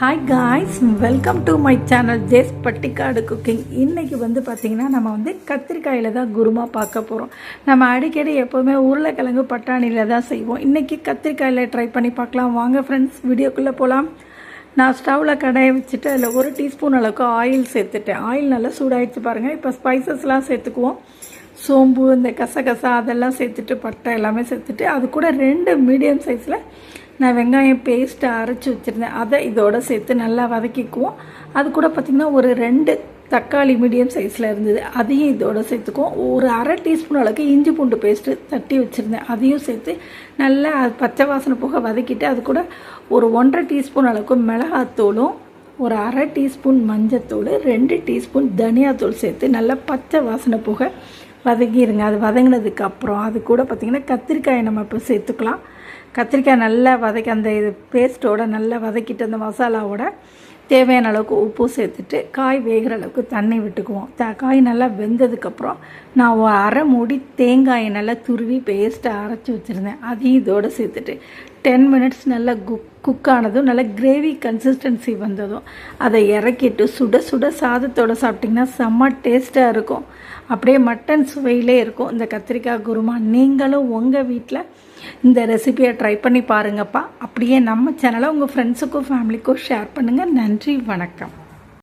Hi guys welcome to my channel ஜேஸ் பட்டிக்காடு cooking இன்றைக்கி வந்து பார்த்திங்கன்னா நம்ம வந்து கத்திரிக்காயில் தான் குருமா பார்க்க போகிறோம் நம்ம அடிக்கடி எப்போவுமே உருளைக்கிழங்கு பட்டாணியில் தான் செய்வோம். இன்றைக்கி கத்திரிக்காயில் ட்ரை பண்ணி பார்க்கலாம். வாங்க ஃப்ரெண்ட்ஸ் வீடியோக்குள்ளே போகலாம் நான் ஸ்டவ்வில் கடைய வச்சுட்டு அதில் ஒரு டீஸ்பூன் அளவுக்கு ஆயில் சேர்த்துட்டேன். ஆயில் நல்லா சூடாயிடுச்சு பாருங்கள் இப்போ ஸ்பைசஸ்லாம் சேர்த்துக்குவோம். சோம்பு இந்த கசகசா அதெல்லாம் சேர்த்துட்டு பட்டை எல்லாமே சேர்த்துட்டு அது கூட ரெண்டு மீடியம் சைஸில் நான் வெங்காயம் பேஸ்ட்டை அரைச்சி வச்சுருந்தேன். அதை இதோட சேர்த்து நல்லா வதக்கிக்குவோம். அது கூட பார்த்திங்கன்னா ஒரு ரெண்டு தக்காளி மீடியம் சைஸில் இருந்தது. அதையும் இதோட சேர்த்துக்குவோம். ஒரு அரை டீஸ்பூன் அளவுக்கு இஞ்சி பூண்டு பேஸ்ட்டு தட்டி வச்சுருந்தேன். அதையும் சேர்த்து நல்லா அது பச்சை வாசனை போக வதக்கிட்டு அது கூட ஒரு ஒன்றரை டீஸ்பூன் அளவுக்கு மிளகாத்தூளும் ஒரு அரை டீஸ்பூன் மஞ்சத்தூள் ரெண்டு டீஸ்பூன் தனியாத்தூள் சேர்த்து நல்லா பச்சை வாசனை போக வதக்கிடுங்க அது வதங்கினதுக்கு அப்புறம் அது கூட பார்த்திங்கன்னா கத்திரிக்காயை நம்ம இப்போ சேர்த்துக்கலாம். கத்திரிக்காய் நல்லா வதக்கி அந்த இது பேஸ்ட்டோட நல்லா வதக்கிட்டு அந்த மசாலாவோட தேவையான அளவுக்கு உப்பு சேர்த்துட்டு காய் வேகிற அளவுக்கு தண்ணி விட்டுக்குவோம். த காய் நல்லா வெந்ததுக்கப்புறம் நான் அரை மூடி தேங்காயை நல்லா துருவி பேஸ்ட்டை அரைச்சி வச்சுருந்தேன். அதையும் இதோடு சேர்த்துட்டு டென் மினிட்ஸ் நல்லா குக் குக் ஆனதும் நல்லா கிரேவி கன்சிஸ்டன்சி வந்ததும் அதை இறக்கிட்டு சுட சுட சாதத்தோடு சாப்பிட்டிங்கன்னா செம்ம டேஸ்ட்டாக இருக்கும். அப்படியே மட்டன் சுவையிலே இருக்கும். இந்த கத்திரிக்காய் குருமா நீங்களும் உங்கள் வீட்டில் இந்த ரெசிபி ரெசிபியை ட்ரை பண்ணி பாருங்கப்பா. அப்படியே நம்ம சேனலை உங்கள் ஃப்ரெண்ட்ஸுக்கும் ஃபேமிலிக்கும் ஷேர் பண்ணுங்கள் நன்றி வணக்கம்.